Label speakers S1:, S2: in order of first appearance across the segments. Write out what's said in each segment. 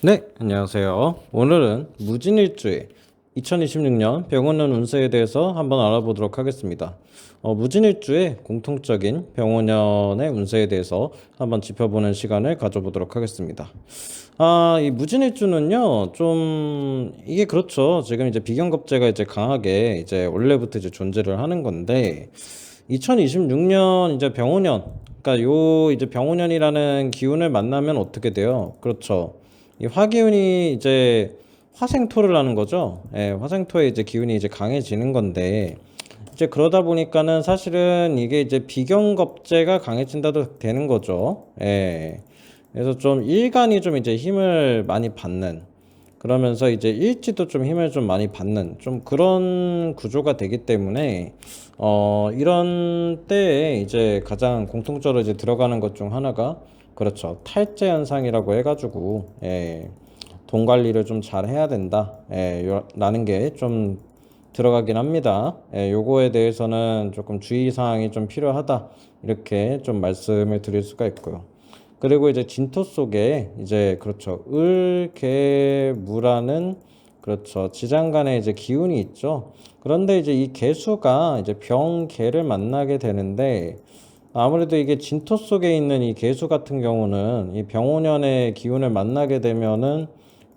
S1: 네, 안녕하세요. 오늘은 무진일주의 2026년 병원년 운세에 대해서 한번 알아보도록 하겠습니다. 어, 무진일주의 공통적인 병원년의 운세에 대해서 한번 짚어보는 시간을 가져보도록 하겠습니다. 아, 이 무진일주는요, 좀, 이게 그렇죠. 지금 이제 비경겁제가 이제 강하게 이제 원래부터 이제 존재를 하는 건데, 2026년 이제 병원년, 그러니까 요 이제 병원년이라는 기운을 만나면 어떻게 돼요? 그렇죠. 이 화기운이 이제 화생토를 하는 거죠. 예, 화생토의 이제 기운이 이제 강해지는 건데 이제 그러다 보니까는 사실은 이게 이제 비경겁제가 강해진다도 되는 거죠. 예. 그래서 좀 일간이 좀 이제 힘을 많이 받는 그러면서 이제 일지도 좀 힘을 좀 많이 받는 좀 그런 구조가 되기 때문에 어 이런 때에 이제 가장 공통적으로 이제 들어가는 것 중 하나가 그렇죠 탈제 현상이라고 해가지고 예, 돈 관리를 좀 잘 해야 된다 예, 요- 라는 게 좀 들어가긴 합니다. 예, 요거에 대해서는 조금 주의 사항이 좀 필요하다 이렇게 좀 말씀을 드릴 수가 있고요. 그리고 이제 진토 속에 이제 그렇죠 을 개 무라는 그렇죠 지장간에 이제 기운이 있죠. 그런데 이제 이 개수가 이제 병 개를 만나게 되는데 아무래도 이게 진토 속에 있는 이 개수 같은 경우는 이 병오년의 기운을 만나게 되면은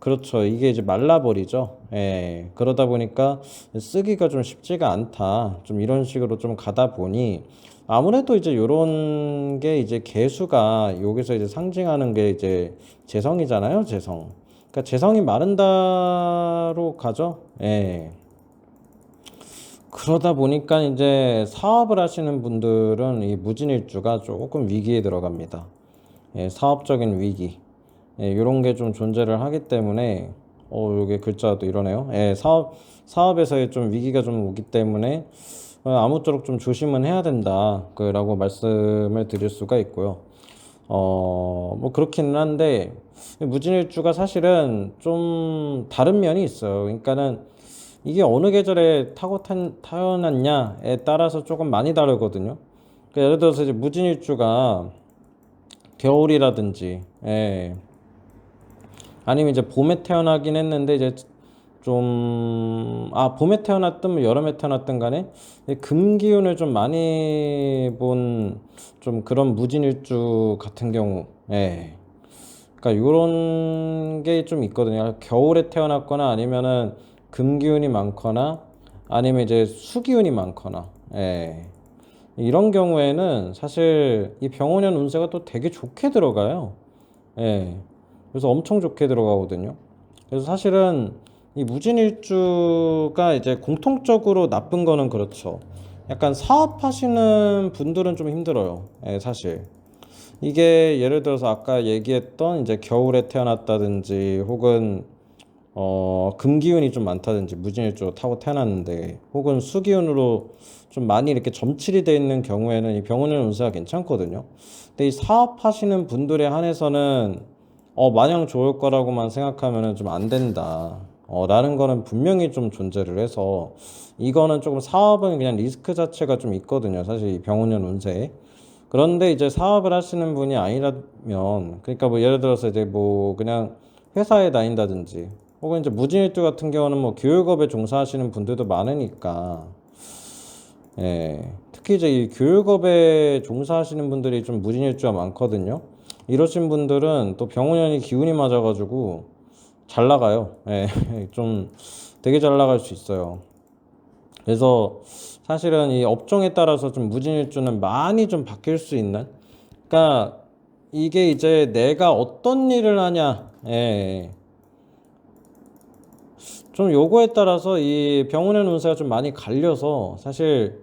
S1: 그렇죠. 이게 이제 말라버리죠. 예. 그러다 보니까 쓰기가 좀 쉽지가 않다. 좀 이런 식으로 좀 가다 보니 아무래도 이제 요런 게 이제 개수가 여기서 이제 상징하는 게 이제 재성이잖아요. 재성. 그러니까 재성이 마른다로 가죠. 예. 그러다 보니까 이제 사업을 하시는 분들은 이 무진일주가 조금 위기에 들어갑니다. 예, 사업적인 위기. 예, 이런 게 좀 존재를 하기 때문에 어, 요게 글자도 이러네요. 예, 사업 사업에서의 좀 위기가 좀 오기 때문에 어, 아무쪼록 좀 조심은 해야 된다. 그라고 말씀을 드릴 수가 있고요. 어, 뭐 그렇기는 한데 무진일주가 사실은 좀 다른 면이 있어요. 그러니까는 이게 어느 계절에 타고 탄, 태어났냐에 따라서 조금 많이 다르거든요. 그러니까 예를 들어서 이제 무진일주가 겨울이라든지, 예. 아니면 이제 봄에 태어나긴 했는데 이제 좀, 아, 봄에 태어났든 뭐 여름에 태어났든 간에 이 금기운을 좀 많이 본 좀 그런 무진일주 같은 경우, 예. 그러니까 요런 게 좀 있거든요. 겨울에 태어났거나 아니면은 금기운이 많거나 아니면 이제 수기운이 많거나, 예. 이런 경우에는 사실 이 병원년 운세가 또 되게 좋게 들어가요. 예. 그래서 엄청 좋게 들어가거든요. 그래서 사실은 이 무진일주가 이제 공통적으로 나쁜 거는 그렇죠. 약간 사업하시는 분들은 좀 힘들어요. 예, 사실. 이게 예를 들어서 아까 얘기했던 이제 겨울에 태어났다든지 혹은 어 금기운이 좀 많다든지 무진일주 타고 태어났는데 혹은 수기운으로 좀 많이 이렇게 점칠이 돼 있는 경우에는 이 병원의 운세가 괜찮거든요. 근데 이 사업하시는 분들에 한해서는 어 마냥 좋을 거라고만 생각하면은 좀안 된다. 어 라는 거는 분명히 좀 존재를 해서 이거는 조금 사업은 그냥 리스크 자체가 좀 있거든요. 사실 이 병원년 운세에. 그런데 이제 사업을 하시는 분이 아니라면 그러니까 뭐 예를 들어서 이제 뭐 그냥 회사에 다닌다든지 혹은 이제 무진일주 같은 경우는 뭐 교육업에 종사하시는 분들도 많으니까. 예. 특히 이제 이 교육업에 종사하시는 분들이 좀 무진일주가 많거든요. 이러신 분들은 또 병원연이 기운이 맞아가지고 잘 나가요. 예 좀 되게 잘 나갈 수 있어요. 그래서 사실은 이 업종에 따라서 좀 무진일주는 많이 좀 바뀔 수 있는 그러니까 이게 이제 내가 어떤 일을 하냐. 예. 좀 요거에 따라서 이 병원의 운세가 좀 많이 갈려서 사실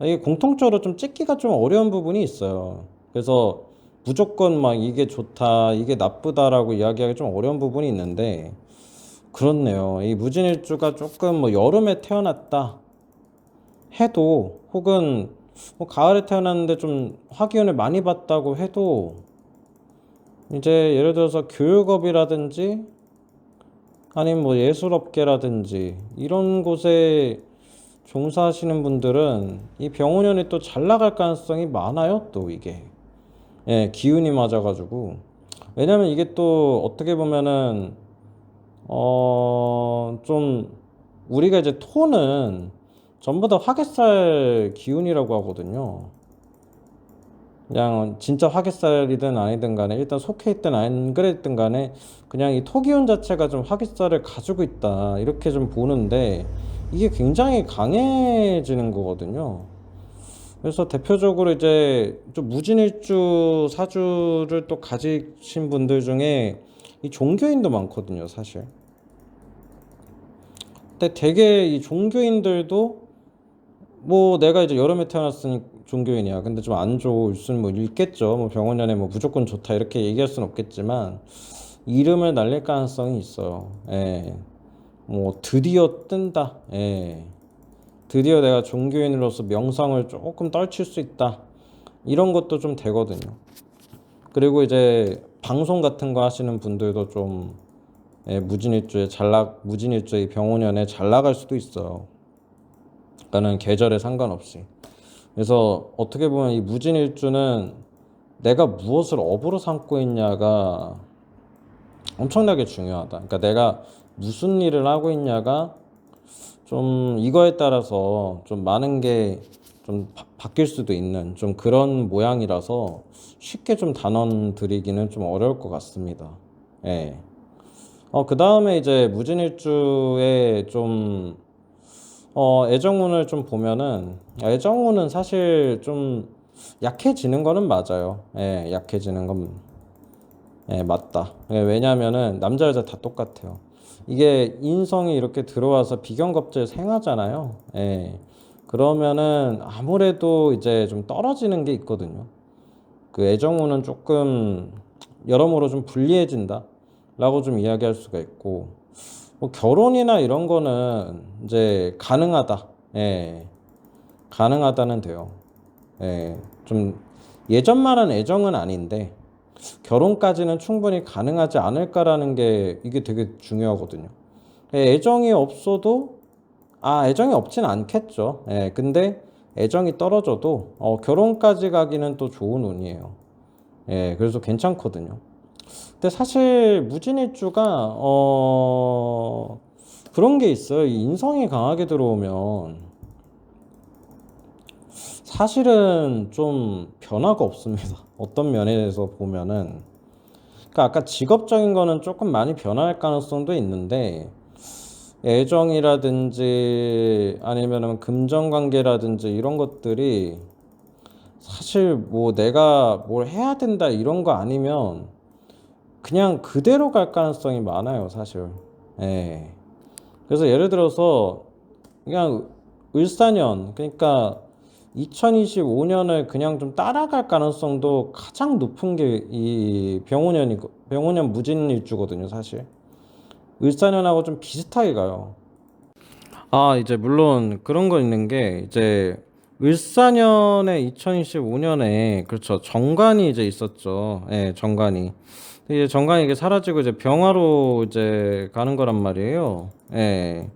S1: 이게 공통적으로 좀 찍기가 좀 어려운 부분이 있어요. 그래서 무조건 막 이게 좋다, 이게 나쁘다라고 이야기하기 좀 어려운 부분이 있는데 그렇네요. 이 무진일주가 조금 뭐 여름에 태어났다 해도 혹은 뭐 가을에 태어났는데 좀 화기운을 많이 받다고 해도 이제 예를 들어서 교육업이라든지 아니면 뭐 예술업계라든지 이런 곳에 종사하시는 분들은 이 병원연이 또 잘 나갈 가능성이 많아요, 또 이게. 예, 기운이 맞아가지고. 왜냐면 이게 또 어떻게 보면은 어, 좀 우리가 이제 토는 전부 다 화개살 기운이라고 하거든요. 그냥 진짜 화개살이든 아니든 간에 일단 속해 있든 안 그랬든 간에 그냥 이 토기운 자체가 좀 화개살을 가지고 있다 이렇게 좀 보는데 이게 굉장히 강해지는 거거든요. 그래서 대표적으로 이제 좀 무진일주 사주를 또 가지신 분들 중에 이 종교인도 많거든요, 사실. 근데 되게 이 종교인들도 뭐 내가 이제 여름에 태어났으니 종교인이야. 근데 좀 안 좋을 수는 뭐 있겠죠. 뭐 병원년에 뭐 무조건 좋다 이렇게 얘기할 수는 없겠지만 이름을 날릴 가능성이 있어요. 예. 뭐 드디어 뜬다. 예. 드디어 내가 종교인으로서 명성을 조금 떨칠 수 있다. 이런 것도 좀 되거든요. 그리고 이제 방송 같은 거 하시는 분들도 좀 예, 무진일주에 잘 나, 무진일주에 병원년에 잘 나갈 수도 있어요. 그러니까는 계절에 상관없이. 그래서 어떻게 보면 이 무진일주는 내가 무엇을 업으로 삼고 있냐가 엄청나게 중요하다. 그러니까 내가 무슨 일을 하고 있냐가 좀 이거에 따라서 좀 많은 게 좀 바뀔 수도 있는 좀 그런 모양이라서 쉽게 좀 단언 드리기는 좀 어려울 것 같습니다. 예. 어, 그 다음에 이제 무진일주에 좀, 어, 애정운을 좀 보면은, 애정운은 사실 좀 약해지는 거는 맞아요. 예, 약해지는 건, 예, 맞다. 예, 왜냐면은 남자, 여자 다 똑같아요. 이게 인성이 이렇게 들어와서 비경겁제 생하잖아요. 예. 그러면은 아무래도 이제 좀 떨어지는 게 있거든요. 그 애정운은 조금 여러모로 좀 불리해진다. 라고 좀 이야기할 수가 있고, 뭐 결혼이나 이런 거는 이제 가능하다. 예. 가능하다는 돼요. 예. 좀 예전만한 애정은 아닌데, 결혼까지는 충분히 가능하지 않을까라는 게 이게 되게 중요하거든요. 예, 애정이 없어도, 아, 애정이 없진 않겠죠. 예. 근데 애정이 떨어져도, 어, 결혼까지 가기는 또 좋은 운이에요. 예. 그래서 괜찮거든요. 근데 사실 무진일주가 어 그런 게 있어요. 이 인성이 강하게 들어오면 사실은 좀 변화가 없습니다. 어떤 면에서 보면은 그러니까 아까 직업적인 거는 조금 많이 변할 가능성도 있는데 애정이라든지 아니면은 금전 관계라든지 이런 것들이 사실 뭐 내가 뭘 해야 된다 이런 거 아니면 그냥 그대로 갈 가능성이 많아요, 사실. 예. 그래서 예를 들어서 그냥 을사년, 그러니까 2025년을 그냥 좀 따라갈 가능성도 가장 높은 게 이 병오년이고 병오년 무진일주거든요, 사실. 을사년하고 좀 비슷하게 가요. 아, 이제 물론 그런 거 있는 게 이제 을사년에 2025년에 그렇죠. 정관이 이제 있었죠. 예, 정관이. 이제 정관이 이게 사라지고 이제 병화로 이제 가는 거란 말이에요. 예.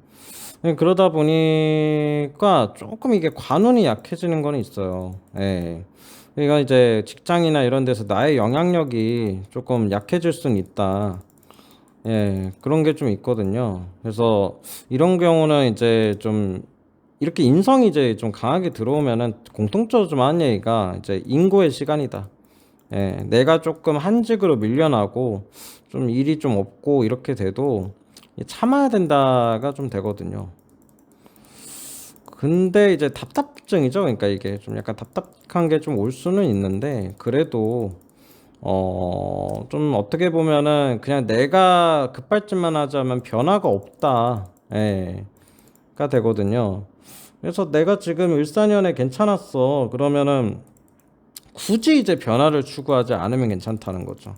S1: 예, 그러다 보니까 조금 이게 관운이 약해지는 거는 있어요. 예. 그러니까 이제 직장이나 이런 데서 나의 영향력이 조금 약해질 수는 있다. 예, 그런 게 좀 있거든요. 그래서 이런 경우는 이제 좀 이렇게 인성이 이제 좀 강하게 들어오면은 공통적으로 좀 하는 얘기가 이제 인고의 시간이다. 예, 내가 조금 한직으로 밀려나고 좀 일이 좀 없고 이렇게 돼도 참아야 된다가 좀 되거든요. 근데 이제 답답증이죠. 그러니까 이게 좀 약간 답답한 게 좀 올 수는 있는데 그래도 어, 좀 어떻게 보면은 그냥 내가 급발진만 하자면 변화가 없다. 예. 가 되거든요. 그래서 내가 지금 일사년에 괜찮았어. 그러면은 굳이 이제 변화를 추구하지 않으면 괜찮다는 거죠.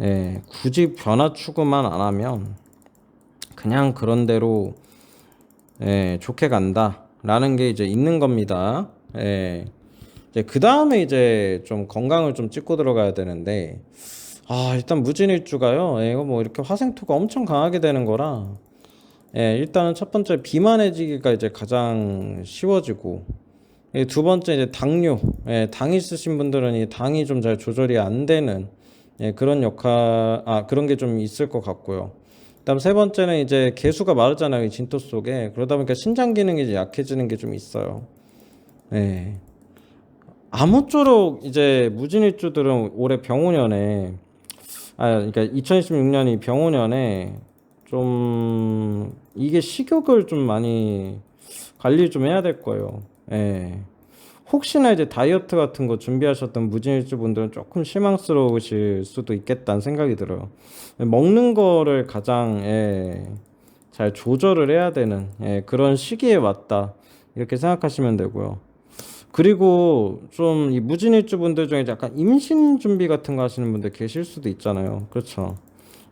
S1: 예, 굳이 변화 추구만 안 하면 그냥 그런 대로 예, 좋게 간다라는 게 이제 있는 겁니다. 예. 이제 그 다음에 이제 좀 건강을 좀 찍고 들어가야 되는데 아 일단 무진일주가요. 예, 이거 뭐 이렇게 화생토가 엄청 강하게 되는 거라 예, 일단은 첫 번째 비만해지기가 이제 가장 쉬워지고 예, 두 번째 이제 당뇨, 예, 당 있으신 분들은 이 당이 좀 잘 조절이 안 되는 예, 그런 역할, 아, 그런 게 좀 있을 것 같고요. 그다음 세 번째는 이제 개수가 마르잖아요, 이 진토 속에. 그러다 보니까 신장 기능이 이제 약해지는 게 좀 있어요. 예. 아무쪼록 이제 무진일주들은 올해 병오년에, 아, 그러니까 2026년이 병오년에 좀 이게 식욕을 좀 많이 관리 좀 해야 될 거예요. 예. 혹시나 이제 다이어트 같은 거 준비하셨던 무진일주 분들은 조금 실망스러우실 수도 있겠다는 생각이 들어요. 먹는 거를 가장 예, 잘 조절을 해야 되는 예, 그런 시기에 왔다 이렇게 생각하시면 되고요. 그리고 좀 이 무진일주 분들 중에 약간 임신 준비 같은 거 하시는 분들 계실 수도 있잖아요. 그렇죠.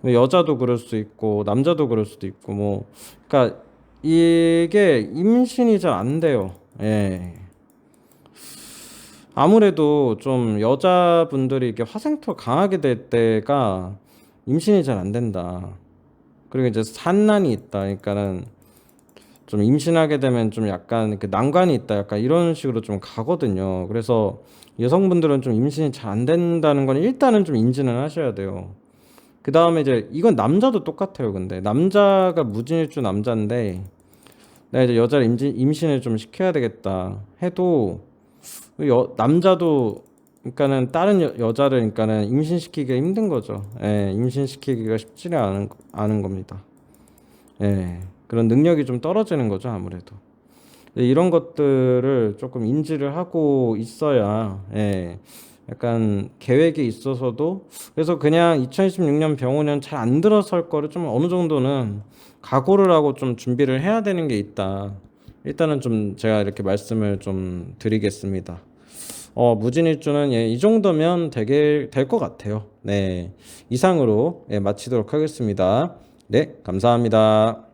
S1: 여자도 그럴 수 있고 남자도 그럴 수도 있고 뭐 그러니까 이게 임신이 잘 안 돼요. 예. 아무래도 좀 여자분들이 이렇게 화생토가 강하게 될 때가 임신이 잘 안 된다. 그리고 이제 산난이 있다. 그러니까는 좀 임신하게 되면 좀 약간 그 난관이 있다. 약간 이런 식으로 좀 가거든요. 그래서 여성분들은 좀 임신이 잘 안 된다는 건 일단은 좀 인지는 하셔야 돼요. 그 다음에 이제 이건 남자도 똑같아요. 근데 남자가 무진일주 남자인데 내가 이제 여자를 임신, 임신을 좀 시켜야 되겠다 해도 여, 남자도 그러니까는 다른 여, 여자를 그러니까는 임신시키기가 힘든 거죠. 예, 임신시키기가 쉽지는 않은 않은 겁니다. 예, 그런 능력이 좀 떨어지는 거죠, 아무래도. 예, 이런 것들을 조금 인지를 하고 있어야 예, 약간 계획이 있어서도 그래서 그냥 2026년 병원은 잘안 들어설 거를 좀 어느 정도는 각오를 하고 좀 준비를 해야 되는 게 있다. 일단은 좀 제가 이렇게 말씀을 좀 드리겠습니다. 어, 무진일주는 예, 이 정도면 되게 될 것 같아요. 네. 이상으로 예, 마치도록 하겠습니다. 네, 감사합니다.